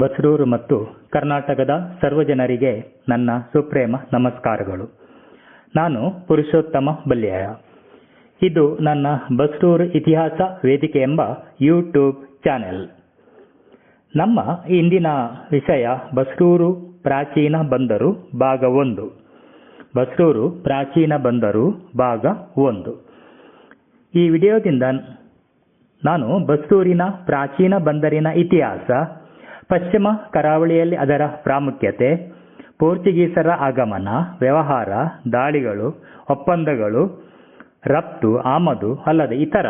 ಬಸರೂರು ಮತ್ತು ಕರ್ನಾಟಕದ ಸರ್ವ ಜನರಿಗೆ ನನ್ನ ಸುಪ್ರೇಮ ನಮಸ್ಕಾರಗಳು. ನಾನು ಪುರುಷೋತ್ತಮ ಬಲ್ಯಾಯ ಇದು ನನ್ನ ಬಸರೂರು ಇತಿಹಾಸ ವೇದಿಕೆ ಎಂಬ ಯೂಟ್ಯೂಬ್ ಚಾನೆಲ್. ನಮ್ಮ ಇಂದಿನ ವಿಷಯ ಬಸರೂರು ಪ್ರಾಚೀನ ಬಂದರು ಭಾಗ ಒಂದು. ಬಸರೂರು ಪ್ರಾಚೀನ ಬಂದರು ಭಾಗ ಒಂದು. ಈ ವಿಡಿಯೋದಿಂದ ನಾನು ಬಸರೂರಿನ ಪ್ರಾಚೀನ ಬಂದರಿನ ಇತಿಹಾಸ ಪಶ್ಚಿಮ ಕರಾವಳಿಯಲ್ಲಿ ಅದರ ಪ್ರಾಮುಖ್ಯತೆ, ಪೋರ್ಚುಗೀಸರ ಆಗಮನ, ವ್ಯವಹಾರ, ದಾಳಿಗಳು, ಒಪ್ಪಂದಗಳು, ರಫ್ತು, ಆಮದು ಅಲ್ಲದೆ ಇತರ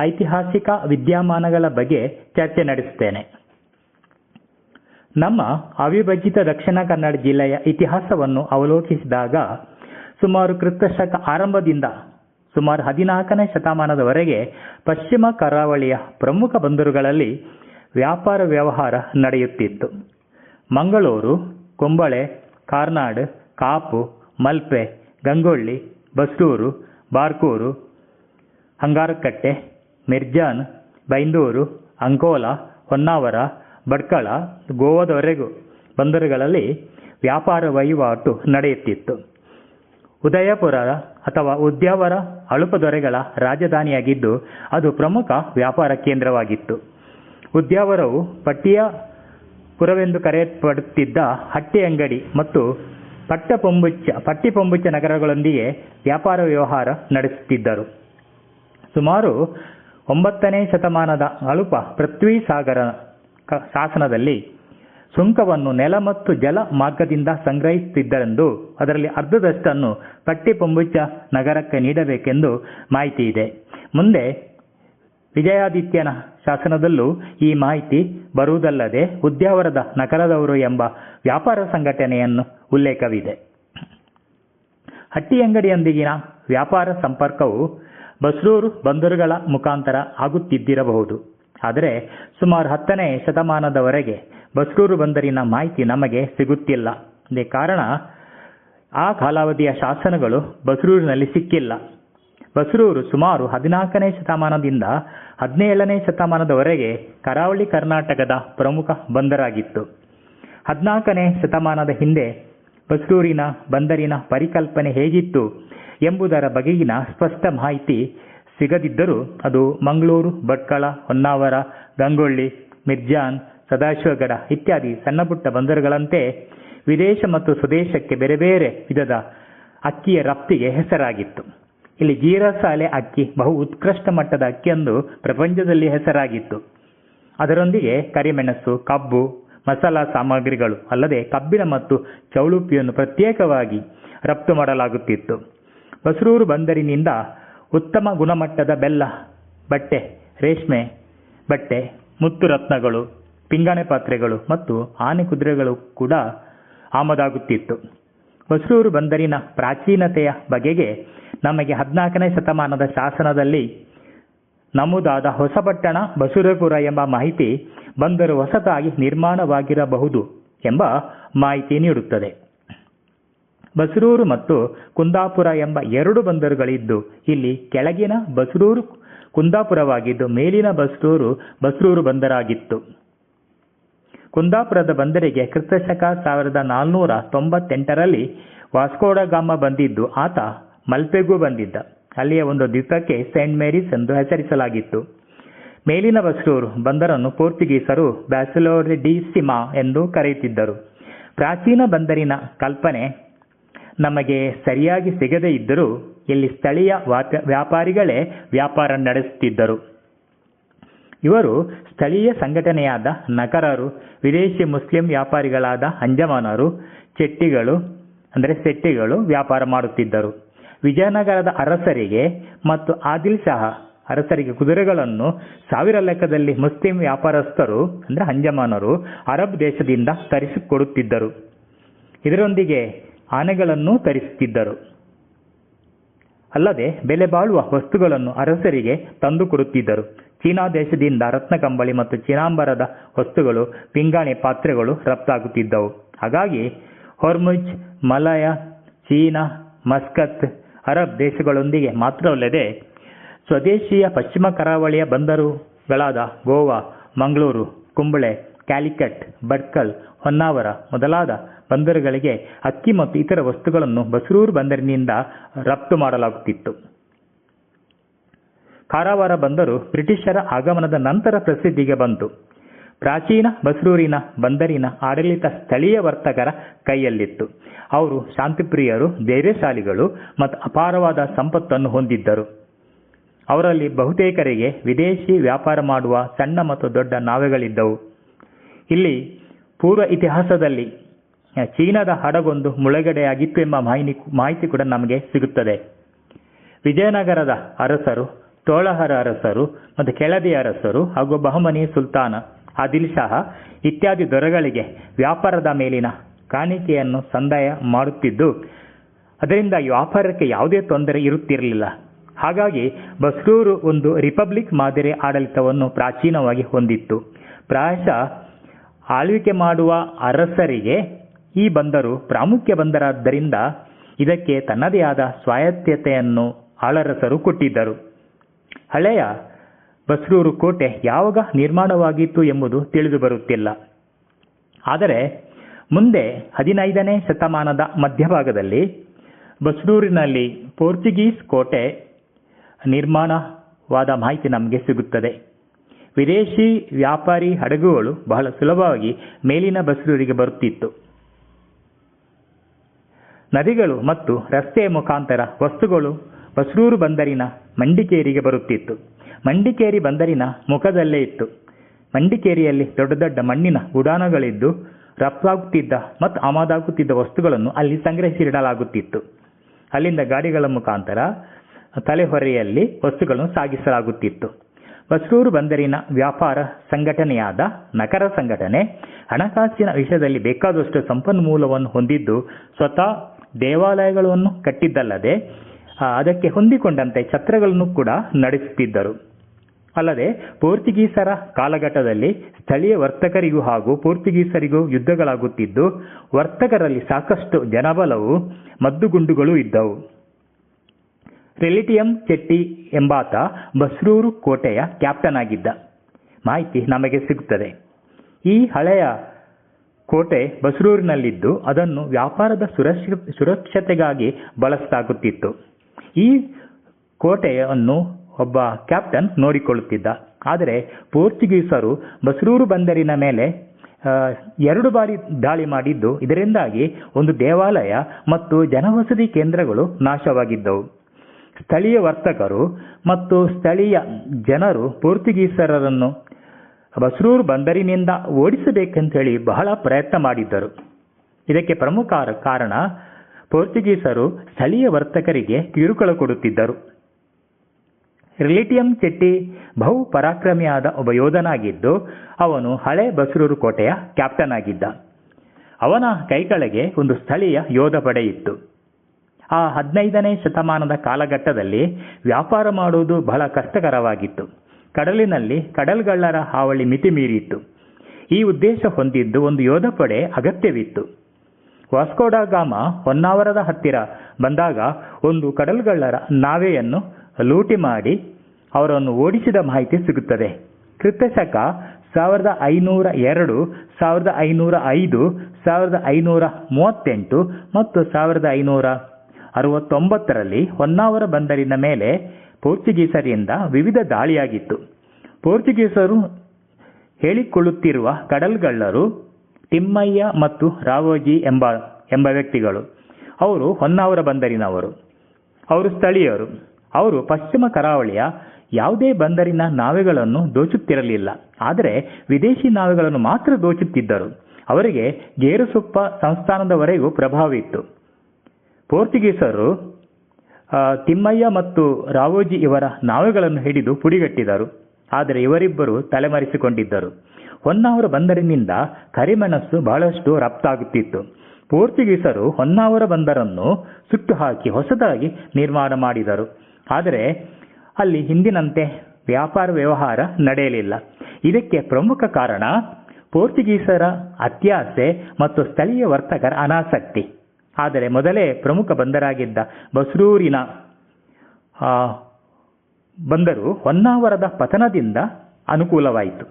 ಐತಿಹಾಸಿಕ ವಿದ್ಯಮಾನಗಳ ಬಗ್ಗೆ ಚರ್ಚೆ ನಡೆಸುತ್ತೇನೆ. ನಮ್ಮ ಅವಿಭಜಿತ ದಕ್ಷಿಣ ಕನ್ನಡ ಜಿಲ್ಲೆಯ ಇತಿಹಾಸವನ್ನು ಅವಲೋಕಿಸಿದಾಗ ಸುಮಾರು ಕ್ರಿಸ್ತಶಕ ಆರಂಭದಿಂದ ಸುಮಾರು ಹದಿನಾಲ್ಕನೇ ಶತಮಾನದವರೆಗೆ ಪಶ್ಚಿಮ ಕರಾವಳಿಯ ಪ್ರಮುಖ ಬಂದರುಗಳಲ್ಲಿ ವ್ಯಾಪಾರ ವ್ಯವಹಾರ ನಡೆಯುತ್ತಿತ್ತು. ಮಂಗಳೂರು, ಕುಂಬಳೆ, ಕಾರ್ನಾಡ್, ಕಾಪು, ಮಲ್ಪೆ, ಗಂಗೊಳ್ಳಿ ಬಸ್ರೂರು ಬಾರ್ಕೂರು, ಹಂಗಾರಕಟ್ಟೆ, ಮಿರ್ಜಾನ್, ಬೈಂದೂರು, ಅಂಕೋಲ, ಹೊನ್ನಾವರ, ಭಟ್ಕಳ, ಗೋವಾದವರೆಗೂ ಬಂದರುಗಳಲ್ಲಿ ವ್ಯಾಪಾರ ವಹಿವಾಟು ನಡೆಯುತ್ತಿತ್ತು. ಉದಯಪುರ ಅಥವಾ ಉದ್ಯಾವರ ಅಳುಪ ದೊರೆಗಳ ರಾಜಧಾನಿಯಾಗಿದ್ದು ಅದು ಪ್ರಮುಖ ವ್ಯಾಪಾರ ಕೇಂದ್ರವಾಗಿತ್ತು. ಉದ್ಯಾವರವು ಪಟ್ಟಿಯ ಪುರವೆಂದು ಕರೆಯಲ್ಪಡುತ್ತಿದ್ದ ಹಟ್ಟಿ ಅಂಗಡಿ ಮತ್ತು ಪಟ್ಟಪೊಂಬುಚ್ಚ, ಪಟ್ಟಿಪೊಂಬುಚ್ಚ ನಗರಗಳೊಂದಿಗೆ ವ್ಯಾಪಾರ ವ್ಯವಹಾರ ನಡೆಸುತ್ತಿದ್ದರು. ಸುಮಾರು ಒಂಬತ್ತನೇ ಶತಮಾನದ ಅಳುಪ ಪೃಥ್ವಿ ಸಾಗರ ಶಾಸನದಲ್ಲಿ ಸುಂಕವನ್ನು ನೆಲ ಮತ್ತು ಜಲ ಮಾರ್ಗದಿಂದ ಸಂಗ್ರಹಿಸುತ್ತಿದ್ದರೆಂದು ಅದರಲ್ಲಿ ಅರ್ಧದಷ್ಟನ್ನು ಪಟ್ಟಿಪೊಂಬುಚ್ಚ ನಗರಕ್ಕೆ ನೀಡಬೇಕೆಂದು ಮಾಹಿತಿ ಇದೆ. ಮುಂದೆ ವಿಜಯಾದಿತ್ಯನ ಶಾಸನದಲ್ಲೂ ಈ ಮಾಹಿತಿ ಬರುವುದಲ್ಲದೆ ಉದ್ಯಾವರದ ನಗರದವರು ಎಂಬ ವ್ಯಾಪಾರ ಸಂಘಟನೆಯನ್ನು ಉಲ್ಲೇಖವಿದೆ. ಹಟ್ಟಿ ಅಂಗಡಿಯೊಂದಿಗಿನ ವ್ಯಾಪಾರ ಸಂಪರ್ಕವು ಬಸ್ರೂರು ಬಂದರುಗಳ ಮುಖಾಂತರ ಆಗುತ್ತಿದ್ದಿರಬಹುದು. ಆದರೆ ಸುಮಾರು ಹತ್ತನೇ ಶತಮಾನದವರೆಗೆ ಬಸ್ರೂರು ಬಂದರಿನ ಮಾಹಿತಿ ನಮಗೆ ಸಿಗುತ್ತಿಲ್ಲ. ಕಾರಣ ಆ ಕಾಲಾವಧಿಯ ಶಾಸನಗಳು ಬಸ್ರೂರಿನಲ್ಲಿ ಸಿಕ್ಕಿಲ್ಲ. ಬಸ್ರೂರು ಸುಮಾರು ಹದಿನಾಲ್ಕನೇ ಶತಮಾನದಿಂದ ಹದಿನೇಳನೇ ಶತಮಾನದವರೆಗೆ ಕರಾವಳಿ ಕರ್ನಾಟಕದ ಪ್ರಮುಖ ಬಂದರಾಗಿತ್ತು. ಹದಿನಾಲ್ಕನೇ ಶತಮಾನದ ಹಿಂದೆ ಬಸರೂರಿನ ಬಂದರಿನ ಪರಿಕಲ್ಪನೆ ಹೇಗಿತ್ತು ಎಂಬುದರ ಬಗೆಗಿನ ಸ್ಪಷ್ಟ ಮಾಹಿತಿ ಸಿಗದಿದ್ದರೂ ಅದು ಮಂಗಳೂರು, ಭಟ್ಕಳ, ಹೊನ್ನಾವರ, ಗಂಗೊಳ್ಳಿ, ಮಿರ್ಜಾನ್, ಸದಾಶಿವಗಡ ಇತ್ಯಾದಿ ಸಣ್ಣಪುಟ್ಟ ಬಂದರುಗಳಂತೆ ವಿದೇಶ ಮತ್ತು ಸ್ವದೇಶಕ್ಕೆ ಬೇರೆ ಬೇರೆ ವಿಧದ ಅಕ್ಕಿಯ ರಫ್ತಿಗೆ ಹೆಸರಾಗಿತ್ತು. ಇಲ್ಲಿ ಜೀರಸಾಲೆ ಅಕ್ಕಿ ಬಹು ಉತ್ಕೃಷ್ಟ ಮಟ್ಟದ ಅಕ್ಕಿಯೆಂದು ಪ್ರಪಂಚದಲ್ಲಿ ಹೆಸರಾಗಿತ್ತು. ಅದರೊಂದಿಗೆ ಕರಿಮೆಣಸು, ಕಬ್ಬು, ಮಸಾಲಾ ಸಾಮಗ್ರಿಗಳು, ಅಲ್ಲದೆ ಕಬ್ಬಿನ ಮತ್ತು ಚೌಳುಪಿಯನ್ನು ಪ್ರತ್ಯೇಕವಾಗಿ ರಫ್ತು ಮಾಡಲಾಗುತ್ತಿತ್ತು. ಬಸರೂರು ಬಂದರಿನಿಂದ ಉತ್ತಮ ಗುಣಮಟ್ಟದ ಬೆಲ್ಲ, ಬಟ್ಟೆ, ರೇಷ್ಮೆ, ಬಟ್ಟೆ, ಮುತ್ತು ರತ್ನಗಳು, ಪಿಂಗಾಣೆ ಪಾತ್ರೆಗಳು ಮತ್ತು ಆನೆ ಕುದುರೆಗಳು ಕೂಡ ಆಮದಾಗುತ್ತಿತ್ತು. ಬಸರೂರು ಬಂದರಿನ ಪ್ರಾಚೀನತೆಯ ಬಗೆಗೆ ನಮಗೆ ಹದಿನಾಲ್ಕನೇ ಶತಮಾನದ ಶಾಸನದಲ್ಲಿ ನಮೂದಾದ ಹೊಸಪಟ್ಟಣ ಬಸೂರಪುರ ಎಂಬ ಮಾಹಿತಿ ಬಂದರು ಹೊಸತಾಗಿ ನಿರ್ಮಾಣವಾಗಿರಬಹುದು ಎಂಬ ಮಾಹಿತಿ ನೀಡುತ್ತದೆ. ಬಸರೂರು ಮತ್ತು ಕುಂದಾಪುರ ಎಂಬ ಎರಡು ಬಂದರುಗಳಿದ್ದು, ಇಲ್ಲಿ ಕೆಳಗಿನ ಬಸರೂರು ಕುಂದಾಪುರವಾಗಿದ್ದು, ಮೇಲಿನ ಬಸರೂರು ಬಸರೂರು ಬಂದರಾಗಿತ್ತು. ಕುಂದಾಪುರದ ಬಂದರಿಗೆ ಕ್ರಿಸ್ತಶಕ ಸಾವಿರದ ನಾಲ್ನೂರ ತೊಂಬತ್ತೆಂಟರಲ್ಲಿ ವಾಸ್ಕೋಡಗಾಮ ಬಂದಿದ್ದು, ಆತ ಮಲ್ಪೆಗೂ ಬಂದಿದ್ದ. ಅಲ್ಲಿಯ ಒಂದು ದ್ವೀಪಕ್ಕೆ ಸೇಂಟ್ ಮೇರೀಸ್ ಎಂದು ಹೆಸರಿಸಲಾಗಿತ್ತು. ಮೇಲಿನ ಬಸ್ಟೂರ್ ಬಂದರನ್ನು ಪೋರ್ಚುಗೀಸರು ಬ್ಯಾಸಲೋರ್ ಡಿ ಸಿಮಾ ಎಂದು ಕರೆಯುತ್ತಿದ್ದರು. ಪ್ರಾಚೀನ ಬಂದರಿನ ಕಲ್ಪನೆ ನಮಗೆ ಸರಿಯಾಗಿ ಸಿಗದೇ ಇದ್ದರೂ ಇಲ್ಲಿ ಸ್ಥಳೀಯ ವ್ಯಾಪಾರಿಗಳೇ ವ್ಯಾಪಾರ ನಡೆಸುತ್ತಿದ್ದರು. ಇವರು ಸ್ಥಳೀಯ ಸಂಘಟನೆಯಾದ ನಕರರು, ವಿದೇಶಿ ಮುಸ್ಲಿಂ ವ್ಯಾಪಾರಿಗಳಾದ ಅಂಜಮಾನರು, ಚೆಟ್ಟಿಗಳು, ಅಂದರೆ ಸೆಟ್ಟಿಗಳು ವ್ಯಾಪಾರ ಮಾಡುತ್ತಿದ್ದರು. ವಿಜಯನಗರದ ಅರಸರಿಗೆ ಮತ್ತು ಆದಿಲ್ ಶಾಹ ಅರಸರಿಗೆ ಕುದುರೆಗಳನ್ನು ಸಾವಿರ ಲೆಕ್ಕದಲ್ಲಿ ಮುಸ್ಲಿಂ ವ್ಯಾಪಾರಸ್ಥರು, ಅಂದರೆ ಅಂಜಮಾನರು, ಅರಬ್ ದೇಶದಿಂದ ತರಿಸಿಕೊಡುತ್ತಿದ್ದರು. ಇದರೊಂದಿಗೆ ಆನೆಗಳನ್ನು ತರಿಸುತ್ತಿದ್ದರು. ಅಲ್ಲದೆ ಬೆಲೆ ಬಾಳುವ ವಸ್ತುಗಳನ್ನು ಅರಸರಿಗೆ ತಂದು ಕೊಡುತ್ತಿದ್ದರು ಚೀನಾ ದೇಶದಿಂದ ರತ್ನಕಂಬಳಿ ಮತ್ತು ಚೀನಾಂಬರದ ವಸ್ತುಗಳು, ಪಿಂಗಾಣಿ ಪಾತ್ರೆಗಳು ರಫ್ತಾಗುತ್ತಿದ್ದವು. ಹಾಗಾಗಿ, Hormuz, Malaya, China, Muscat Arab ದೇಶಗಳೊಂದಿಗೆ ಮಾತ್ರವಲ್ಲದೆ ಸ್ವದೇಶೀಯ ಪಶ್ಚಿಮ ಕರಾವಳಿಯ ಬಂದರುಗಳಾದ ಗೋವಾ, ಮಂಗಳೂರು, ಕುಂಬಳೆ, ಕ್ಯಾಲಿಕಟ್ ಬಡ್ಕಲ್ ಹೊನ್ನಾವರ ಮೊದಲಾದ ಬಂದರುಗಳಿಗೆ ಅಕ್ಕಿ ಮತ್ತು ಇತರ ವಸ್ತುಗಳನ್ನು ಬಸರೂರು ಬಂದರಿನಿಂದ ರಫ್ತು ಮಾಡಲಾಗುತ್ತಿತ್ತು. ಕಾರವಾರ ಬಂದರು ಬ್ರಿಟಿಷರ ಆಗಮನದ ನಂತರ ಪ್ರಸಿದ್ಧಿಗೆ ಬಂತು. ಪ್ರಾಚೀನ ಬಸರೂರಿನ ಬಂದರಿನ ಆಡಳಿತ ಸ್ಥಳೀಯ ವರ್ತಕರ ಕೈಯಲ್ಲಿತ್ತು. ಅವರು ಶಾಂತಿಪ್ರಿಯರು, ಧೈರ್ಯಶಾಲಿಗಳು ಮತ್ತು ಅಪಾರವಾದ ಸಂಪತ್ತನ್ನು ಹೊಂದಿದ್ದರು. ಅವರಲ್ಲಿ ಬಹುತೇಕರಿಗೆ ವಿದೇಶಿ ವ್ಯಾಪಾರ ಮಾಡುವ ಸಣ್ಣ ಮತ್ತು ದೊಡ್ಡ ನಾವೆಗಳಿದ್ದವು. ಇಲ್ಲಿ ಪೂರ್ವ ಇತಿಹಾಸದಲ್ಲಿ ಚೀನಾದ ಹಡಗೊಂದು ಮುಳುಗಡೆಯಾಗಿತ್ತು ಎಂಬ ಮಾಹಿತಿ ಮಾಹಿತಿ ಕೂಡ ನಮಗೆ ಸಿಗುತ್ತದೆ. ವಿಜಯನಗರದ ಅರಸರು ತೋಳಹರ ಅರಸರು ಮತ್ತು ಕೆಳದಿ ಅರಸರು ಹಾಗೂ ಬಹಮನಿ ಸುಲ್ತಾನ ಆದಿಲ್ ಶಾಹ ಇತ್ಯಾದಿ ದೊರೆಗಳಿಗೆ ವ್ಯಾಪಾರದ ಮೇಲಿನ ಕಾಣಿಕೆಯನ್ನು ಸಂದಾಯ ಮಾಡುತ್ತಿದ್ದು, ಅದರಿಂದ ವ್ಯಾಪಾರಕ್ಕೆ ಯಾವುದೇ ತೊಂದರೆ ಇರುತ್ತಿರಲಿಲ್ಲ. ಹಾಗಾಗಿ ಬಸ್ರೂರು ಒಂದು ರಿಪಬ್ಲಿಕ್ ಮಾದರಿ ಆಡಳಿತವನ್ನು ಪ್ರಾಚೀನವಾಗಿ ಹೊಂದಿತ್ತು. ಪ್ರಾಯಶಃ ಆಳ್ವಿಕೆ ಮಾಡುವ ಅರಸರಿಗೆ ಈ ಬಂದರು ಪ್ರಾಮುಖ್ಯ ಬಂದರಾದ್ದರಿಂದ ಇದಕ್ಕೆ ತನ್ನದೇ ಆದ ಸ್ವಾಯತ್ತತೆಯನ್ನು ಆಳರಸರು ಕೊಟ್ಟಿದ್ದರು. ಹಳೆಯ ಬಸ್ರೂರು ಕೋಟೆ ಯಾವಾಗ ನಿರ್ಮಾಣವಾಗಿತ್ತು ಎಂಬುದು ತಿಳಿದು ಬರುತ್ತಿಲ್ಲ. ಆದರೆ ಮುಂದೆ ಹದಿನೈದನೇ ಶತಮಾನದ ಮಧ್ಯಭಾಗದಲ್ಲಿ ಬಸ್ರೂರಿನಲ್ಲಿ ಪೋರ್ಚುಗೀಸ್ ಕೋಟೆ ನಿರ್ಮಾಣವಾದ ಮಾಹಿತಿ ನಮಗೆ ಸಿಗುತ್ತದೆ. ವಿದೇಶಿ ವ್ಯಾಪಾರಿ ಹಡಗುಗಳು ಬಹಳ ಸುಲಭವಾಗಿ ಮೇಲಿನ ಬಸ್ರೂರಿಗೆ ಬರುತ್ತಿತ್ತು. ನದಿಗಳು ಮತ್ತು ರಸ್ತೆಯ ಮುಖಾಂತರ ವಸ್ತುಗಳು ಬಸ್ರೂರು ಬಂದರಿನ ಮಂಡಿಕೇರಿಗೆ ಬರುತ್ತಿತ್ತು. ಮಂಡಿಕೇರಿ ಬಂದರಿನ ಮುಖದಲ್ಲೇ ಇತ್ತು. ಮಂಡಿಕೇರಿಯಲ್ಲಿ ದೊಡ್ಡ ದೊಡ್ಡ ಮಣ್ಣಿನ ಗುಡಾಣಗಳಿದ್ದು ರಫ್ತಾಗುತ್ತಿದ್ದ ಮತ್ತು ಆಮದಾಗುತ್ತಿದ್ದ ವಸ್ತುಗಳನ್ನು ಅಲ್ಲಿ ಸಂಗ್ರಹಿಸಿಡಲಾಗುತ್ತಿತ್ತು ಅಲ್ಲಿಂದ ಗಾಡಿಗಳ ಮುಖಾಂತರ ತಲೆಹೊರೆಯಲ್ಲಿ ವಸ್ತುಗಳನ್ನು ಸಾಗಿಸಲಾಗುತ್ತಿತ್ತು. ಬಸರೂರು ಬಂದರಿನ ವ್ಯಾಪಾರ ಸಂಘಟನೆಯಾದ ನಕರ ಸಂಘಟನೆ ಹಣಕಾಸಿನ ವಿಷಯದಲ್ಲಿ ಬೇಕಾದಷ್ಟು ಸಂಪನ್ಮೂಲವನ್ನು ಹೊಂದಿದ್ದು, ಸ್ವತಃ ದೇವಾಲಯಗಳನ್ನು ಕಟ್ಟಿದ್ದಲ್ಲದೆ ಅದಕ್ಕೆ ಹೊಂದಿಕೊಂಡಂತೆ ಛತ್ರಗಳನ್ನು ಕೂಡ ನಡೆಸುತ್ತಿದ್ದರು. ಅಲ್ಲದೆ ಪೋರ್ಚುಗೀಸರ ಕಾಲಘಟ್ಟದಲ್ಲಿ ಸ್ಥಳೀಯ ವರ್ತಕರಿಗೂ ಹಾಗೂ ಪೋರ್ಚುಗೀಸರಿಗೂ ಯುದ್ಧಗಳಾಗುತ್ತಿದ್ದು, ವರ್ತಕರಲ್ಲಿ ಸಾಕಷ್ಟು ಜನಬಲವು ಮದ್ದುಗುಂಡುಗಳು ಇದ್ದವು. ರೆಲಿಟಿಯಂ ಚೆಟ್ಟಿ ಎಂಬಾತ ಬಸ್ರೂರು ಕೋಟೆಯ ಕ್ಯಾಪ್ಟನ್ ಆಗಿದ್ದ. ಮಾಹಿತಿ ನಮಗೆ ಸಿಗುತ್ತದೆ. ಈ ಹಳೆಯ ಕೋಟೆ ಬಸ್ರೂರಿನಲ್ಲಿದ್ದು ಅದನ್ನು ವ್ಯಾಪಾರದ ಸುರಕ್ಷ, ಸುರಕ್ಷತೆಗಾಗಿ ಬಳಸಲಾಗುತ್ತಿತ್ತು. ಈ ಕೋಟೆಯನ್ನು ಒಬ್ಬ ಕ್ಯಾಪ್ಟನ್ ನೋಡಿಕೊಳ್ಳುತ್ತಿದ್ದ. ಆದರೆ ಪೋರ್ಚುಗೀಸರು ಬಸರೂರು ಬಂದರಿನ ಮೇಲೆ ಎರಡು ಬಾರಿ ದಾಳಿ ಮಾಡಿದ್ದು, ಇದರಿಂದಾಗಿ ಒಂದು ದೇವಾಲಯ ಮತ್ತು ಜನವಸತಿ ಕೇಂದ್ರಗಳು ನಾಶವಾಗಿದ್ದವು. ಸ್ಥಳೀಯ ವರ್ತಕರು ಮತ್ತು ಸ್ಥಳೀಯ ಜನರು ಪೋರ್ಚುಗೀಸರನ್ನು ಬಸರೂರು ಬಂದರಿನಿಂದ ಓಡಿಸಬೇಕಂತೇಳಿ ಬಹಳ ಪ್ರಯತ್ನ ಮಾಡಿದ್ದರು. ಇದಕ್ಕೆ ಪ್ರಮುಖ ಕಾರಣ ಪೋರ್ಚುಗೀಸರು ಸ್ಥಳೀಯ ವರ್ತಕರಿಗೆ ಕಿರುಕುಳ ಕೊಡುತ್ತಿದ್ದರು. ರಿಲಿಟಿಯಂ ಚೆಟ್ಟಿ ಬಹು ಪರಾಕ್ರಮಿಯಾದ ಒಬ್ಬ ಯೋಧನಾಗಿದ್ದು, ಅವನು ಹಳೆ ಬಸರೂರು ಕೋಟೆಯ ಕ್ಯಾಪ್ಟನ್ ಆಗಿದ್ದ. ಅವನ ಕೈಕಳಗೆ ಒಂದು ಸ್ಥಳೀಯ ಯೋಧ ಪಡೆ ಇತ್ತು. ಆ ಹದಿನೈದನೇ ಶತಮಾನದ ಕಾಲಘಟ್ಟದಲ್ಲಿ ವ್ಯಾಪಾರ ಮಾಡುವುದು ಬಹಳ ಕಷ್ಟಕರವಾಗಿತ್ತು. ಕಡಲಿನಲ್ಲಿ ಕಡಲ್ಗಳ್ಳರ ಹಾವಳಿ ಮಿತಿ ಮೀರಿತ್ತು ಈ ಉದ್ದೇಶ ಹೊಂದಿದ್ದು ಒಂದು ಯೋಧ ಪಡೆ ಅಗತ್ಯವಿತ್ತು. ವಾಸ್ಕೋಡಾಗಾಮ ಹೊನ್ನಾವರದ ಹತ್ತಿರ ಬಂದಾಗ ಒಂದು ಕಡಲ್ಗಳ್ಳರ ನಾವೆಯನ್ನು ಲೂಟಿ ಮಾಡಿ ಅವರನ್ನು ಓಡಿಸಿದ ಮಾಹಿತಿ ಸಿಗುತ್ತದೆ. ಕೃತಶಕ ಸಾವಿರದ ಐನೂರ ಎರಡು, ಸಾವಿರದ ಐನೂರ ಐದು, ಸಾವಿರದ ಐನೂರ ಮೂವತ್ತೆಂಟು ಮತ್ತು ಸಾವಿರದ ಐನೂರ ಅರವತ್ತೊಂಬತ್ತರಲ್ಲಿ ಹೊನ್ನಾವರ ಬಂದರಿನ ಮೇಲೆ ಪೋರ್ಚುಗೀಸರಿಂದ ವಿವಿಧ ದಾಳಿಯಾಗಿತ್ತು. ಪೋರ್ಚುಗೀಸರು ಹೇಳಿಕೊಳ್ಳುತ್ತಿರುವ ಕಡಲ್ಗಳ್ಳರು ತಿಮ್ಮಯ್ಯ ಮತ್ತು ರಾವೋಜಿ ಎಂಬ ಎಂಬ ವ್ಯಕ್ತಿಗಳು. ಅವರು ಹೊನ್ನಾವರ ಬಂದರಿನವರು. ಅವರು ಸ್ಥಳೀಯರು. ಅವರು ಪಶ್ಚಿಮ ಕರಾವಳಿಯ ಯಾವುದೇ ಬಂದರಿನ ನಾವೆಗಳನ್ನು ದೋಚುತ್ತಿರಲಿಲ್ಲ. ಆದರೆ ವಿದೇಶಿ ನಾವೆಗಳನ್ನು ಮಾತ್ರ ದೋಚುತ್ತಿದ್ದರು. ಅವರಿಗೆ ಗೇರುಸೊಪ್ಪ ಸಂಸ್ಥಾನದವರೆಗೂ ಪ್ರಭಾವ ಇತ್ತು ಪೋರ್ಚುಗೀಸರು ತಿಮ್ಮಯ್ಯ ಮತ್ತು ರಾವೋಜಿ ಇವರ ನಾವೆಗಳನ್ನು ಹಿಡಿದು ಪುಡಿಗಟ್ಟಿದರು. ಆದರೆ ಇವರಿಬ್ಬರು ತಲೆಮರೆಸಿಕೊಂಡಿದ್ದರು. ಹೊನ್ನಾವರ ಬಂದರಿನಿಂದ ಕರಿಮೆಣಸು ಬಹಳಷ್ಟು ರಫ್ತಾಗುತ್ತಿತ್ತು ಪೋರ್ಚುಗೀಸರು ಹೊನ್ನಾವರ ಬಂದರನ್ನು ಸುಟ್ಟು ಹಾಕಿ ಹೊಸದಾಗಿ ನಿರ್ಮಾಣ ಮಾಡಿದರು. ಆದರೆ ಅಲ್ಲಿ ಹಿಂದಿನಂತೆ ವ್ಯಾಪಾರ ವ್ಯವಹಾರ ನಡೆಯಲಿಲ್ಲ. ಇದಕ್ಕೆ ಪ್ರಮುಖ ಕಾರಣ ಪೋರ್ಚುಗೀಸರ ಅತ್ಯಾಸೆ ಮತ್ತು ಸ್ಥಳೀಯ ವರ್ತಕರ ಅನಾಸಕ್ತಿ. ಆದರೆ ಮೊದಲೇ ಪ್ರಮುಖ ಬಂದರಾಗಿದ್ದ ಬಸ್ರೂರಿನ ಬಂದರು ಹೊನ್ನಾವರದ ಪತನದಿಂದ ಅನುಕೂಲವಾಯಿತು.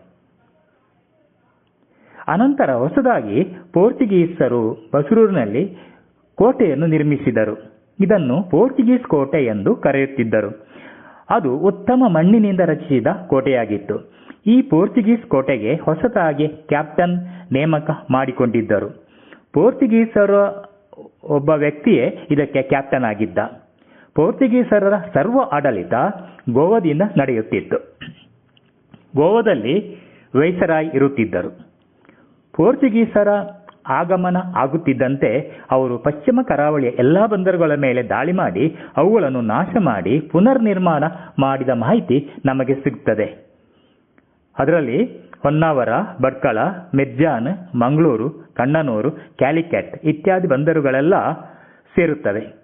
ಅನಂತರ ಹೊಸದಾಗಿ ಪೋರ್ಚುಗೀಸರು ಬಸರೂರಿನಲ್ಲಿ ಕೋಟೆಯನ್ನು ನಿರ್ಮಿಸಿದರು. ಇದನ್ನು ಪೋರ್ಚುಗೀಸ್ ಕೋಟೆ ಎಂದು ಕರೆಯುತ್ತಿದ್ದರು. ಅದು ಉತ್ತಮ ಮಣ್ಣಿನಿಂದ ರಚಿಸಿದ ಕೋಟೆಯಾಗಿತ್ತು. ಈ ಪೋರ್ಚುಗೀಸ್ ಕೋಟೆಗೆ ಹೊಸತಾಗಿ ಕ್ಯಾಪ್ಟನ್ ನೇಮಕ ಮಾಡಿಕೊಂಡಿದ್ದರು. ಪೋರ್ಚುಗೀಸರ ಒಬ್ಬ ವ್ಯಕ್ತಿಯೇ ಇದಕ್ಕೆ ಕ್ಯಾಪ್ಟನ್ ಆಗಿದ್ದ. ಪೋರ್ಚುಗೀಸರ ಸರ್ವ ಆಡಳಿತ ಗೋವಾದಿಂದ ನಡೆಯುತ್ತಿತ್ತು. ಗೋವಾದಲ್ಲಿ ವೈಸರಾಯ್ ಇರುತ್ತಿದ್ದರು. ಪೋರ್ಚುಗೀಸರ ಆಗಮನ ಆಗುತ್ತಿದ್ದಂತೆ ಅವರು ಪಶ್ಚಿಮ ಕರಾವಳಿಯ ಎಲ್ಲ ಬಂದರುಗಳ ಮೇಲೆ ದಾಳಿ ಮಾಡಿ, ಅವುಗಳನ್ನು ನಾಶ ಮಾಡಿ ಪುನರ್ ನಿರ್ಮಾಣ ಮಾಡಿದ ಮಾಹಿತಿ ನಮಗೆ ಸಿಗುತ್ತದೆ. ಅದರಲ್ಲಿ ಹೊನ್ನಾವರ ಭಟ್ಕಳ ಮಿರ್ಜಾನ್, ಮಂಗಳೂರು, ಕಣ್ಣನೂರು, ಕ್ಯಾಲಿಕೆಟ್ ಇತ್ಯಾದಿ ಬಂದರುಗಳೆಲ್ಲ ಸೇರುತ್ತವೆ.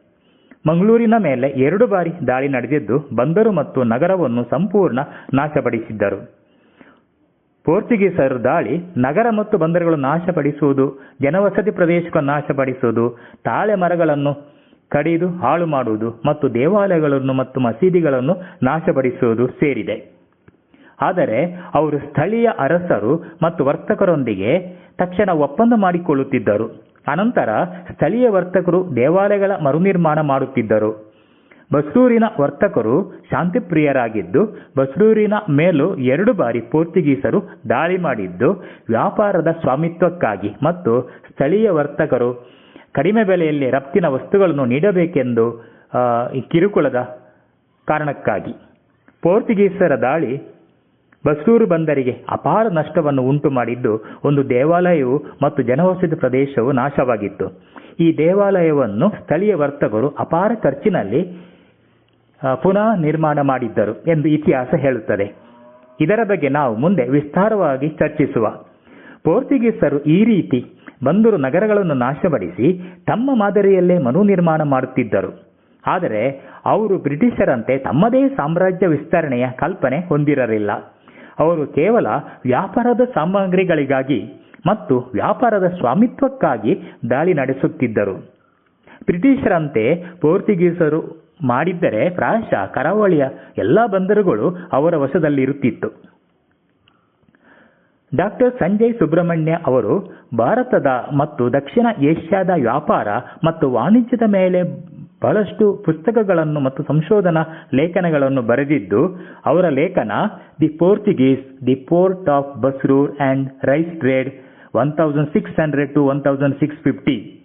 ಮಂಗಳೂರಿನ ಮೇಲೆ ಎರಡು ಬಾರಿ ದಾಳಿ ನಡೆದಿದ್ದು, ಬಂದರು ಮತ್ತು ನಗರವನ್ನು ಸಂಪೂರ್ಣ ನಾಶಪಡಿಸಿದ್ದರು. ಪೋರ್ಚುಗೀಸರು ದಾಳಿ ನಗರ ಮತ್ತು ಬಂದರುಗಳನ್ನು ನಾಶಪಡಿಸುವುದು, ಜನವಸತಿ ಪ್ರದೇಶಗಳನ್ನು ನಾಶಪಡಿಸುವುದು, ತಾಳೆ ಮರಗಳನ್ನು ಕಡಿದು ಹಾಳು ಮಾಡುವುದು ಮತ್ತು ದೇವಾಲಯಗಳನ್ನು ಮತ್ತು ಮಸೀದಿಗಳನ್ನು ನಾಶಪಡಿಸುವುದು ಸೇರಿದೆ. ಆದರೆ ಅವರು ಸ್ಥಳೀಯ ಅರಸರು ಮತ್ತು ವರ್ತಕರೊಂದಿಗೆ ತಕ್ಷಣ ಒಪ್ಪಂದ ಮಾಡಿಕೊಳ್ಳುತ್ತಿದ್ದರು. ಅನಂತರ ಸ್ಥಳೀಯ ವರ್ತಕರು ದೇವಾಲಯಗಳ ಮರುನಿರ್ಮಾಣ ಮಾಡುತ್ತಿದ್ದರು. ಬಸ್ರೂರಿನ ವರ್ತಕರು ಶಾಂತಿಪ್ರಿಯರಾಗಿದ್ದು ಬಸ್ರೂರಿನ ಮೇಲೂ ಎರಡು ಬಾರಿ ಪೋರ್ಚುಗೀಸರು ದಾಳಿ ಮಾಡಿದ್ದು, ವ್ಯಾಪಾರದ ಸ್ವಾಮಿತ್ವಕ್ಕಾಗಿ ಮತ್ತು ಸ್ಥಳೀಯ ವರ್ತಕರು ಕಡಿಮೆ ಬೆಲೆಯಲ್ಲಿ ರಫ್ತಿನ ವಸ್ತುಗಳನ್ನು ನೀಡಬೇಕೆಂದು ಕಿರುಕುಳದ ಕಾರಣಕ್ಕಾಗಿ. ಪೋರ್ಚುಗೀಸರ ದಾಳಿ ಬಸ್ರೂರು ಬಂದರಿಗೆ ಅಪಾರ ನಷ್ಟವನ್ನು ಉಂಟು ಮಾಡಿದ್ದು, ಒಂದು ದೇವಾಲಯವು ಮತ್ತು ಜನವಸತಿ ಪ್ರದೇಶವು ನಾಶವಾಗಿತ್ತು. ಈ ದೇವಾಲಯವನ್ನು ಸ್ಥಳೀಯ ವರ್ತಕರು ಅಪಾರ ಖರ್ಚಿನಲ್ಲಿ ಪುನಃ ನಿರ್ಮಾಣ ಮಾಡಿದ್ದರು ಎಂದು ಇತಿಹಾಸ ಹೇಳುತ್ತದೆ. ಇದರ ಬಗ್ಗೆ ನಾವು ಮುಂದೆ ವಿಸ್ತಾರವಾಗಿ ಚರ್ಚಿಸುವ. ಪೋರ್ಚುಗೀಸರು ಈ ರೀತಿ ಬಂದರು ನಗರಗಳನ್ನು ನಾಶಪಡಿಸಿ ತಮ್ಮ ಮಾದರಿಯಲ್ಲೇ ಮನು ನಿರ್ಮಾಣ ಮಾಡುತ್ತಿದ್ದರು. ಆದರೆ ಅವರು ಬ್ರಿಟಿಷರಂತೆ ತಮ್ಮದೇ ಸಾಮ್ರಾಜ್ಯ ವಿಸ್ತರಣೆಯ ಕಲ್ಪನೆ ಹೊಂದಿರಲಿಲ್ಲ. ಅವರು ಕೇವಲ ವ್ಯಾಪಾರದ ಸಾಮಗ್ರಿಗಳಿಗಾಗಿ ಮತ್ತು ವ್ಯಾಪಾರದ ಸ್ವಾಮಿತ್ವಕ್ಕಾಗಿ ದಾಳಿ ನಡೆಸುತ್ತಿದ್ದರು. ಬ್ರಿಟಿಷರಂತೆ ಪೋರ್ಚುಗೀಸರು ಮಾಡಿದ್ದರೆ ಪ್ರಾಯಶಃ ಕರಾವಳಿಯ ಎಲ್ಲ ಬಂದರುಗಳು ಅವರ ವಶದಲ್ಲಿರುತ್ತಿತ್ತು. ಡಾಕ್ಟರ್ ಸಂಜಯ್ ಸುಬ್ರಹ್ಮಣ್ಯ ಅವರು ಭಾರತದ ಮತ್ತು ದಕ್ಷಿಣ ಏಷ್ಯಾದ ವ್ಯಾಪಾರ ಮತ್ತು ವಾಣಿಜ್ಯದ ಮೇಲೆ ಬಹಳಷ್ಟು ಪುಸ್ತಕಗಳನ್ನು ಮತ್ತು ಸಂಶೋಧನಾ ಲೇಖನಗಳನ್ನು ಬರೆದಿದ್ದು, ಅವರ ಲೇಖನ the Portuguese, the port of Basrur and rice trade, one thousand six hundred to one thousand six fifty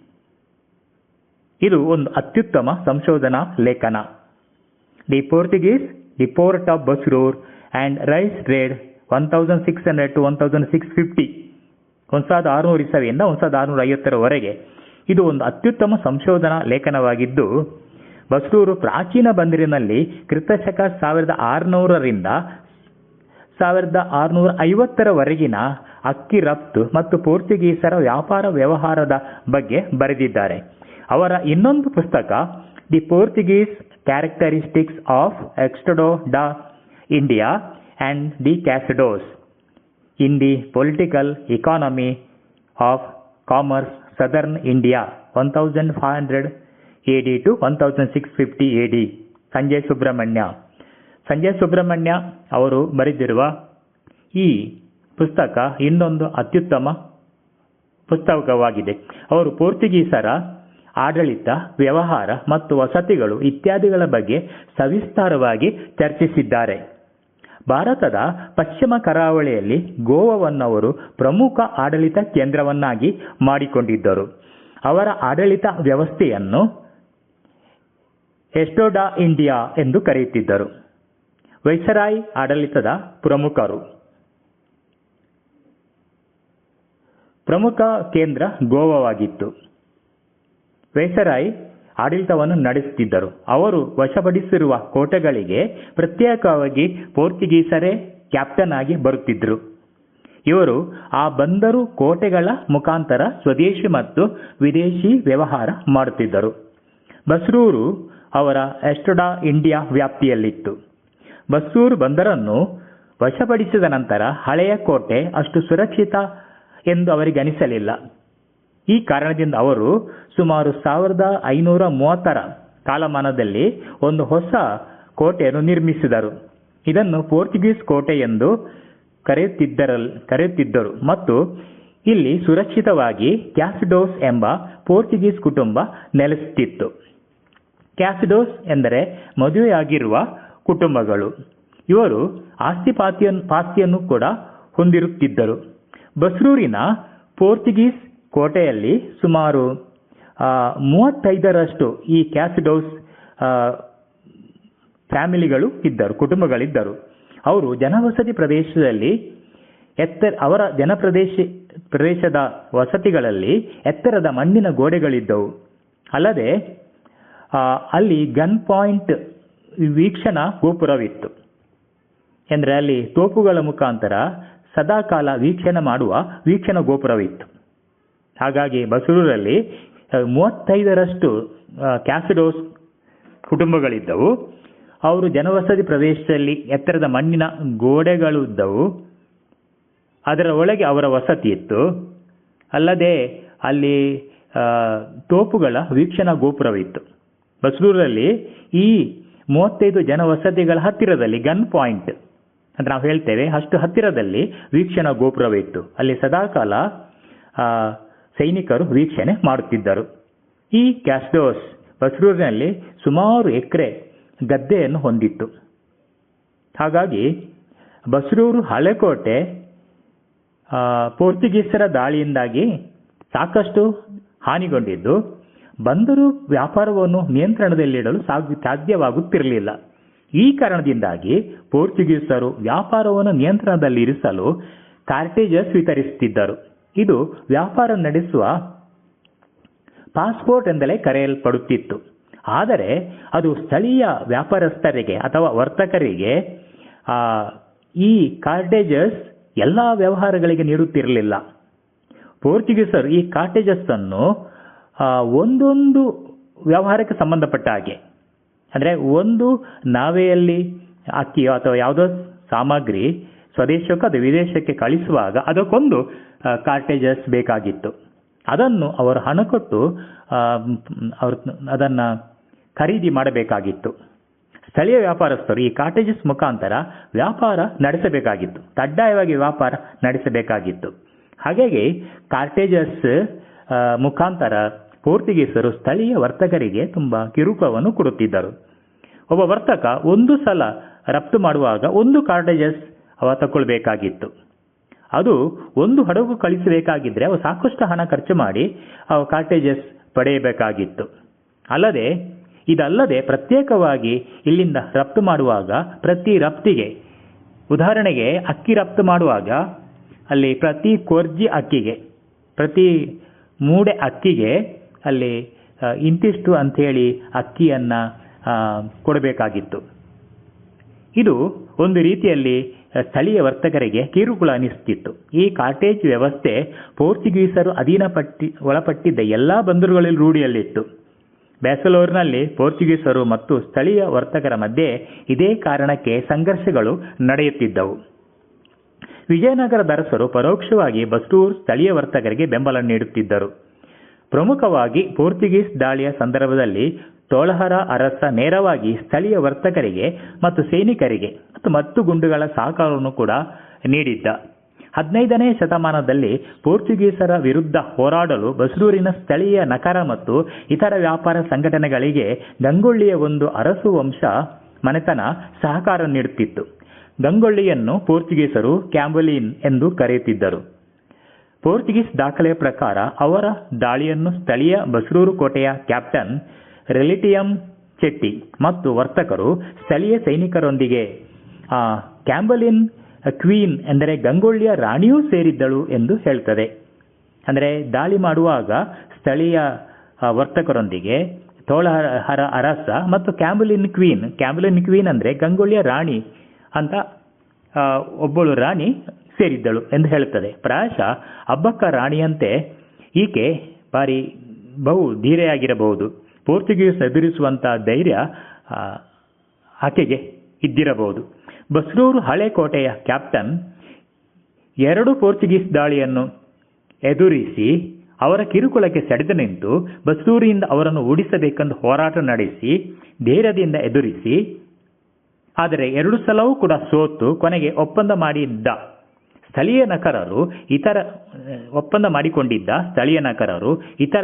ಇದು ಒಂದು ಅತ್ಯುತ್ತಮ ಸಂಶೋಧನಾ ಲೇಖನ. The Portuguese the port of Basrur and rice trade one thousand six hundred to one thousand six fifty ಒಂದು ಸಾವಿರದ ಆರುನೂರು ಇಸವಿಯಿಂದ ಒಂದು ಸಾವಿರದ ಆರುನೂರ ಐವತ್ತರವರೆಗೆ ಇದು ಒಂದು ಅತ್ಯುತ್ತಮ ಸಂಶೋಧನಾ ಲೇಖನವಾಗಿದ್ದು, ಬಸ್ರೂರು ಪ್ರಾಚೀನ ಬಂದರಿನಲ್ಲಿ ಕ್ರಿಸ್ತಶಕ ಸಾವಿರದ ಆರುನೂರರಿಂದ ಸಾವಿರದ ಆರುನೂರ ಐವತ್ತರವರೆಗಿನ ಅಕ್ಕಿ ರಫ್ತು ಮತ್ತು ಪೋರ್ಚುಗೀಸರ ವ್ಯಾಪಾರ ವ್ಯವಹಾರದ ಬಗ್ಗೆ ಬರೆದಿದ್ದಾರೆ. ಅವರ ಇನ್ನೊಂದು ಪುಸ್ತಕ the Portuguese characteristics of Estado da India and the casados in the political economy of commerce southern India one thousand five hundred A D to one thousand six fifty A D Sanjay Subrahmanya. Sanjay Subrahmanya ಅವರು ಬರೆದಿರುವ ಈ ಪುಸ್ತಕ ಇನ್ನೊಂದು ಅತ್ಯುತ್ತಮ ಪುಸ್ತಕವಾಗಿದೆ. ಅವರು ಪೋರ್ಚುಗೀಸರ ಆಡಳಿತ, ವ್ಯವಹಾರ ಮತ್ತು ವಸತಿಗಳು ಇತ್ಯಾದಿಗಳ ಬಗ್ಗೆ ಸವಿಸ್ತಾರವಾಗಿ ಚರ್ಚಿಸಿದ್ದಾರೆ. ಭಾರತದ ಪಶ್ಚಿಮ ಕರಾವಳಿಯಲ್ಲಿ ಗೋವಾವನ್ನವರು ಪ್ರಮುಖ ಆಡಳಿತ ಕೇಂದ್ರವನ್ನಾಗಿ ಮಾಡಿಕೊಂಡಿದ್ದರು. ಅವರ ಆಡಳಿತ ವ್ಯವಸ್ಥೆಯನ್ನು ಎಸ್ಟೋಡಾ ಇಂಡಿಯಾ ಎಂದು ಕರೆಯುತ್ತಿದ್ದರು. ವೈಸರಾಯ್ ಆಡಳಿತದ ಪ್ರಮುಖರು. ಪ್ರಮುಖ ಕೇಂದ್ರ ಗೋವಾವಾಗಿತ್ತು. ವೈಸರಾಯ್ ಆಡಳಿತವನ್ನು ನಡೆಸುತ್ತಿದ್ದರು. ಅವರು ವಶಪಡಿಸಿರುವ ಕೋಟೆಗಳಿಗೆ ಪ್ರತ್ಯೇಕವಾಗಿ ಪೋರ್ಚುಗೀಸರೇ ಕ್ಯಾಪ್ಟನ್ ಆಗಿ ಬರುತ್ತಿದ್ದರು ಇವರು ಆ ಬಂದರು ಕೋಟೆಗಳ ಮುಖಾಂತರ ಸ್ವದೇಶಿ ಮತ್ತು ವಿದೇಶಿ ವ್ಯವಹಾರ ಮಾಡುತ್ತಿದ್ದರು. ಬಸ್ರೂರು ಅವರ ಎಸ್ಟೊಡಾ ಇಂಡಿಯಾ ವ್ಯಾಪ್ತಿಯಲ್ಲಿತ್ತು. ಬಸ್ರೂರು ಬಂದರನ್ನು ವಶಪಡಿಸಿದ ನಂತರ ಹಳೆಯ ಕೋಟೆ ಅಷ್ಟು ಸುರಕ್ಷಿತ ಎಂದು ಅವರಿಗೆ ಅನಿಸಲಿಲ್ಲ. ಈ ಕಾರಣದಿಂದ ಅವರು ಸುಮಾರು ಸಾವಿರದ ಐನೂರ ಮೂವತ್ತರ ಕಾಲಮಾನದಲ್ಲಿ ಒಂದು ಹೊಸ ಕೋಟೆಯನ್ನು ನಿರ್ಮಿಸಿದರು. ಇದನ್ನು ಪೋರ್ಚುಗೀಸ್ ಕೋಟೆ ಎಂದು ಕರೆಯುತ್ತಿದ್ದರಲ್, ಕರೆಯುತ್ತಿದ್ದರು ಮತ್ತು ಇಲ್ಲಿ ಸುರಕ್ಷಿತವಾಗಿ ಕ್ಯಾಸಿಡೋಸ್ ಎಂಬ ಪೋರ್ಚುಗೀಸ್ ಕುಟುಂಬ ನೆಲೆಸುತ್ತಿತ್ತು ಕ್ಯಾಸಿಡೋಸ್ ಎಂದರೆ ಮದುವೆಯಾಗಿರುವ ಕುಟುಂಬಗಳು. ಇವರು ಆಸ್ತಿಪಾತಿಯನ್ನು ಪಾಸ್ತಿಯನ್ನು ಕೂಡ ಹೊಂದಿರುತ್ತಿದ್ದರು. ಬಸ್ರೂರಿನ ಪೋರ್ಚುಗೀಸ್ ಕೋಟೆಯಲ್ಲಿ ಸುಮಾರು ಮೂವತ್ತೈದರಷ್ಟು ಈ ಕ್ಯಾಸಿಡೋಸ್ ಫ್ಯಾಮಿಲಿಗಳು ಇದ್ದರು, ಕುಟುಂಬಗಳಿದ್ದರು. ಅವರು ಜನವಸತಿ ಪ್ರದೇಶದಲ್ಲಿ ಎತ್ತರ, ಅವರ ಜನಪ್ರದೇಶ, ಪ್ರದೇಶದ ವಸತಿಗಳಲ್ಲಿ ಎತ್ತರದ ಮಣ್ಣಿನ ಗೋಡೆಗಳಿದ್ದವು. ಅಲ್ಲದೆ ಅಲ್ಲಿ ಗನ್ ಪಾಯಿಂಟ್ ವೀಕ್ಷಣಾ ಗೋಪುರವಿತ್ತು. ಎಂದರೆ ಅಲ್ಲಿ ತೋಪುಗಳ ಮುಖಾಂತರ ಸದಾಕಾಲ ವೀಕ್ಷಣೆ ಮಾಡುವ ವೀಕ್ಷಣ ಗೋಪುರವಿತ್ತು. ಹಾಗಾಗಿ ಬಸರೂರಲ್ಲಿ ಮೂವತ್ತೈದರಷ್ಟು ಕ್ಯಾಸಿಡೋಸ್ ಕುಟುಂಬಗಳಿದ್ದವು. ಅವರು ಜನವಸತಿ ಪ್ರದೇಶದಲ್ಲಿ ಎತ್ತರದ ಮಣ್ಣಿನ ಗೋಡೆಗಳು ಇದ್ದವು. ಅದರ ಒಳಗೆ ಅವರ ವಸತಿ ಇತ್ತು. ಅಲ್ಲದೆ ಅಲ್ಲಿ ತೋಪುಗಳ ವೀಕ್ಷಣಾ ಗೋಪುರವಿತ್ತು. ಬಸ್ರೂರಲ್ಲಿ ಈ ಮೂವತ್ತೈದು ಜನವಸತಿಗಳ ಹತ್ತಿರದಲ್ಲಿ ಗನ್ ಪಾಯಿಂಟ್ ಅಂತ ನಾವು ಹೇಳ್ತೇವೆ. ಅಷ್ಟು ಹತ್ತಿರದಲ್ಲಿ ವೀಕ್ಷಣಾ ಗೋಪುರವಿತ್ತು. ಅಲ್ಲಿ ಸದಾಕಾಲ ಸೈನಿಕರು ವೀಕ್ಷಣೆ ಮಾಡುತ್ತಿದ್ದರು. ಈ ಕ್ಯಾಸ್ಡೋಸ್ ಬಸರೂರಿನಲ್ಲಿ ಸುಮಾರು ಎಕರೆ ಗದ್ದೆಯನ್ನು ಹೊಂದಿತ್ತು. ಹಾಗಾಗಿ ಬಸ್ರೂರು ಹಳೆಕೋಟೆ ಪೋರ್ಚುಗೀಸರ ದಾಳಿಯಿಂದಾಗಿ ಸಾಕಷ್ಟು ಹಾನಿಗೊಂಡಿದ್ದು, ಬಂದರು ವ್ಯಾಪಾರವನ್ನು ನಿಯಂತ್ರಣದಲ್ಲಿಡಲು ಸಾಧ್ಯವಾಗುತ್ತಿರಲಿಲ್ಲ. ಈ ಕಾರಣದಿಂದಾಗಿ ಪೋರ್ಚುಗೀಸರು ವ್ಯಾಪಾರವನ್ನು ನಿಯಂತ್ರಣದಲ್ಲಿರಿಸಲು ಕಾರ್ಟೇಜಸ್ ವಿತರಿಸುತ್ತಿದ್ದರು ಇದು ವ್ಯಾಪಾರ ನಡೆಸುವ ಪಾಸ್ಪೋರ್ಟ್ ಎಂದಲೇ ಕರೆಯಲ್ಪಡುತ್ತಿತ್ತು. ಆದರೆ ಅದು ಸ್ಥಳೀಯ ವ್ಯಾಪಾರಸ್ಥರಿಗೆ ಅಥವಾ ವರ್ತಕರಿಗೆ ಈ ಕಾರ್ಟೇಜಸ್ ಎಲ್ಲ ವ್ಯವಹಾರಗಳಿಗೆ ನೀಡುತ್ತಿರಲಿಲ್ಲ. ಪೋರ್ಚುಗೀಸರು ಈ ಕಾರ್ಟೇಜಸ್ ಅನ್ನು ಒಂದೊಂದು ವ್ಯವಹಾರಕ್ಕೆ ಸಂಬಂಧಪಟ್ಟ ಹಾಗೆ. ಅಂದರೆ ಒಂದು ನಾವೆಯಲ್ಲಿ ಅಕ್ಕಿಯೋ ಅಥವಾ ಯಾವುದೋ ಸಾಮಗ್ರಿ ಸ್ವದೇಶಕ್ಕೆ ಅದು ವಿದೇಶಕ್ಕೆ ಕಳಿಸುವಾಗ ಅದಕ್ಕೊಂದು ಕಾರ್ಟೇಜಸ್ ಬೇಕಾಗಿತ್ತು. ಅದನ್ನು ಅವರು ಹಣ ಕೊಟ್ಟು ಅವರು, ಅದನ್ನು ಖರೀದಿ ಮಾಡಬೇಕಾಗಿತ್ತು. ಸ್ಥಳೀಯ ವ್ಯಾಪಾರಸ್ಥರು ಈ ಕಾಟೇಜಸ್ ಮುಖಾಂತರ ವ್ಯಾಪಾರ ನಡೆಸಬೇಕಾಗಿತ್ತು. ಕಡ್ಡಾಯವಾಗಿ ವ್ಯಾಪಾರ ನಡೆಸಬೇಕಾಗಿತ್ತು. ಹಾಗಾಗಿ ಕಾರ್ಟೇಜಸ್ ಮುಖಾಂತರ ಪೋರ್ಚುಗೀಸರು ಸ್ಥಳೀಯ ವರ್ತಕರಿಗೆ ತುಂಬ ಕಿರುಕವನ್ನು ಕೊಡುತ್ತಿದ್ದರು. ಒಬ್ಬ ವರ್ತಕ ಒಂದು ಸಲ ರಫ್ತು ಮಾಡುವಾಗ ಒಂದು ಕಾರ್ಟೇಜಸ್ ಅವ ತಗೊಳ್ಬೇಕಾಗಿತ್ತು ಅದು ಒಂದು ಹಡಗು ಕಳಿಸಬೇಕಾಗಿದ್ದರೆ ಅವು ಸಾಕಷ್ಟು ಹಣ ಖರ್ಚು ಮಾಡಿ ಅವು ಕಾಟೇಜಸ್ ಪಡೆಯಬೇಕಾಗಿತ್ತು. ಅಲ್ಲದೆ, ಇದಲ್ಲದೆ ಪ್ರತ್ಯೇಕವಾಗಿ ಇಲ್ಲಿಂದ ರಫ್ತು ಮಾಡುವಾಗ ಪ್ರತಿ ರಫ್ತಿಗೆ, ಉದಾಹರಣೆಗೆ ಅಕ್ಕಿ ರಫ್ತು ಮಾಡುವಾಗ ಅಲ್ಲಿ ಪ್ರತಿ ಕೊರ್ಜಿ ಅಕ್ಕಿಗೆ, ಪ್ರತಿ ಮೂಡೆ ಅಕ್ಕಿಗೆ ಅಲ್ಲಿ ಇಂತಿಷ್ಟು ಅಂಥೇಳಿ ಅಕ್ಕಿಯನ್ನು ಕೊಡಬೇಕಾಗಿತ್ತು. ಇದು ಒಂದು ರೀತಿಯಲ್ಲಿ ಸ್ಥಳೀಯ ವರ್ತಕರಿಗೆ ಕಿರುಕುಳ ಅನಿಸುತ್ತಿತ್ತು ಈ ಕಾಟೇಜ್ ವ್ಯವಸ್ಥೆ ಪೋರ್ಚುಗೀಸರು ಅಧೀನಪಟ್ಟಿ, ಒಳಪಟ್ಟಿದ್ದ ಎಲ್ಲ ಬಂದರುಗಳಲ್ಲಿ ರೂಢಿಯಲ್ಲಿತ್ತು. ಬ್ಯಾಸಲೋರ್ನಲ್ಲಿ ಪೋರ್ಚುಗೀಸರು ಮತ್ತು ಸ್ಥಳೀಯ ವರ್ತಕರ ಮಧ್ಯೆ ಇದೇ ಕಾರಣಕ್ಕೆ ಸಂಘರ್ಷಗಳು ನಡೆಯುತ್ತಿದ್ದವು. ವಿಜಯನಗರದ ಅರಸರು ಪರೋಕ್ಷವಾಗಿ ಬಸ್ಟೂರ್ ಸ್ಥಳೀಯ ವರ್ತಕರಿಗೆ ಬೆಂಬಲ ನೀಡುತ್ತಿದ್ದರು. ಪ್ರಮುಖವಾಗಿ ಪೋರ್ಚುಗೀಸ್ ದಾಳಿಯ ಸಂದರ್ಭದಲ್ಲಿ ತೋಳಹರ ಅರಸ ನೇರವಾಗಿ ಸ್ಥಳೀಯ ವರ್ತಕರಿಗೆ ಮತ್ತು ಸೈನಿಕರಿಗೆ ಮತ್ತು ಮತ್ತು ಗುಂಡುಗಳ ಸಹಕಾರವನ್ನು ಕೂಡ ನೀಡಿದ್ದ. ಹದಿನೈದನೇ ಶತಮಾನದಲ್ಲಿ ಪೋರ್ಚುಗೀಸರ ವಿರುದ್ಧ ಹೋರಾಡಲು ಬಸ್ರೂರಿನ ಸ್ಥಳೀಯ ನಕರ ಮತ್ತು ಇತರ ವ್ಯಾಪಾರ ಸಂಘಟನೆಗಳಿಗೆ ಗಂಗೊಳ್ಳಿಯ ಒಂದು ಅರಸು ವಂಶ ಮನೆತನ ಸಹಕಾರ ನೀಡುತ್ತಿತ್ತು. ಗಂಗೊಳ್ಳಿಯನ್ನು ಪೋರ್ಚುಗೀಸರು ಕ್ಯಾಂಬಲಿನ್ ಎಂದು ಕರೆಯುತ್ತಿದ್ದರು. ಪೋರ್ಚುಗೀಸ್ ದಾಖಲೆಯ ಪ್ರಕಾರ ಅವರ ದಾಳಿಯನ್ನು ಸ್ಥಳೀಯ ಬಸ್ರೂರು ಕೋಟೆಯ ಕ್ಯಾಪ್ಟನ್ ರೆಲಿಟಿಯಂ ಚೆಟ್ಟಿ ಮತ್ತು ವರ್ತಕರು ಸ್ಥಳೀಯ ಸೈನಿಕರೊಂದಿಗೆ ಕ್ಯಾಂಬಲಿನ್ ಕ್ವೀನ್ ಎಂದರೆ ಗಂಗೊಳ್ಳಿಯ ರಾಣಿಯೂ ಸೇರಿದ್ದಳು ಎಂದು ಹೇಳ್ತದೆ. ಅಂದರೆ ದಾಳಿ ಮಾಡುವಾಗ ಸ್ಥಳೀಯ ವರ್ತಕರೊಂದಿಗೆ ತೋಳಹರ ಅರಸ ಮತ್ತು ಕ್ಯಾಂಬಲಿನ್ ಕ್ವೀನ್ ಕ್ಯಾಂಬಲಿನ್ ಕ್ವೀನ್ ಅಂದರೆ ಗಂಗೊಳ್ಳಿಯ ರಾಣಿ ಅಂತ ಒಬ್ಬಳು ರಾಣಿ ಸೇರಿದ್ದಳು ಎಂದು ಹೇಳುತ್ತದೆ ಪ್ರಾಯಶಃ ಅಬ್ಬಕ್ಕ ರಾಣಿಯಂತೆ ಈಕೆ ಬಾರಿ ಬಹು ಧೀರೆಯಾಗಿರಬಹುದು. ಪೋರ್ಚುಗೀಸ್ ಎದುರಿಸುವಂಥ ಧೈರ್ಯ ಆಕೆಗೆ ಇದ್ದಿರಬಹುದು. ಬಸ್ರೂರು ಹಳೆ ಕೋಟೆಯ ಕ್ಯಾಪ್ಟನ್ ಎರಡು ಪೋರ್ಚುಗೀಸ್ ದಾಳಿಯನ್ನು ಎದುರಿಸಿ ಅವರ ಕಿರುಕುಳಕ್ಕೆ ಸೆಡೆದು ನಿಂತು ಬಸ್ರೂರಿಯಿಂದ ಅವರನ್ನು ಓಡಿಸಬೇಕೆಂದು ಹೋರಾಟ ನಡೆಸಿ ಧೈರ್ಯದಿಂದ ಎದುರಿಸಿ, ಆದರೆ ಎರಡು ಸಲವೂ ಕೂಡ ಸೋತು ಕೊನೆಗೆ ಒಪ್ಪಂದ ಮಾಡಿದ್ದ. ಸ್ಥಳೀಯ ನಕರರು ಇತರ, ಒಪ್ಪಂದ ಮಾಡಿಕೊಂಡಿದ್ದ ಸ್ಥಳೀಯ ನಕರರು, ಇತರ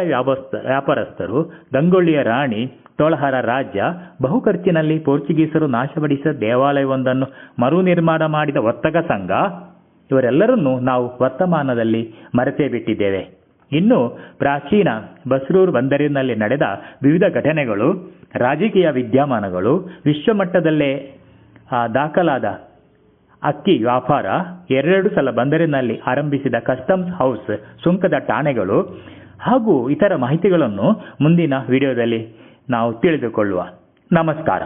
ವ್ಯಾಪಾರಸ್ಥರು ಗಂಗೊಳ್ಳಿಯ ರಾಣಿ ತೋಳಹರ ರಾಜ್ಯ ಬಹು ಖರ್ಚಿನಲ್ಲಿ ಪೋರ್ಚುಗೀಸರು ನಾಶಪಡಿಸಿದ ದೇವಾಲಯವೊಂದನ್ನು ಮರು ನಿರ್ಮಾಣ ಮಾಡಿದ ವರ್ತಕ ಸಂಘ, ಇವರೆಲ್ಲರನ್ನೂ ನಾವು ವರ್ತಮಾನದಲ್ಲಿ ಮರೆತೇ ಬಿಟ್ಟಿದ್ದೇವೆ. ಇನ್ನು ಪ್ರಾಚೀನ ಬಸ್ರೂರ್ ಬಂದರಿನಲ್ಲಿ ನಡೆದ ವಿವಿಧ ಘಟನೆಗಳು, ರಾಜಕೀಯ ವಿದ್ಯಮಾನಗಳು, ವಿಶ್ವಮಟ್ಟದಲ್ಲೇ ದಾಖಲಾದ ಅಕ್ಕಿ ವ್ಯಾಪಾರ ಎರಡೆರಡು ಸಲ ಬಂದರಿನಲ್ಲಿ ಆರಂಭಿಸಿದ ಕಸ್ಟಮ್ಸ್ ಹೌಸ್ ಸುಂಕದ ಠಾಣೆಗಳು ಹಾಗೂ ಇತರ ಮಾಹಿತಿಗಳನ್ನು ಮುಂದಿನ ವಿಡಿಯೋದಲ್ಲಿ ನಾವು ತಿಳಿದುಕೊಳ್ಳುವ. ನಮಸ್ಕಾರ.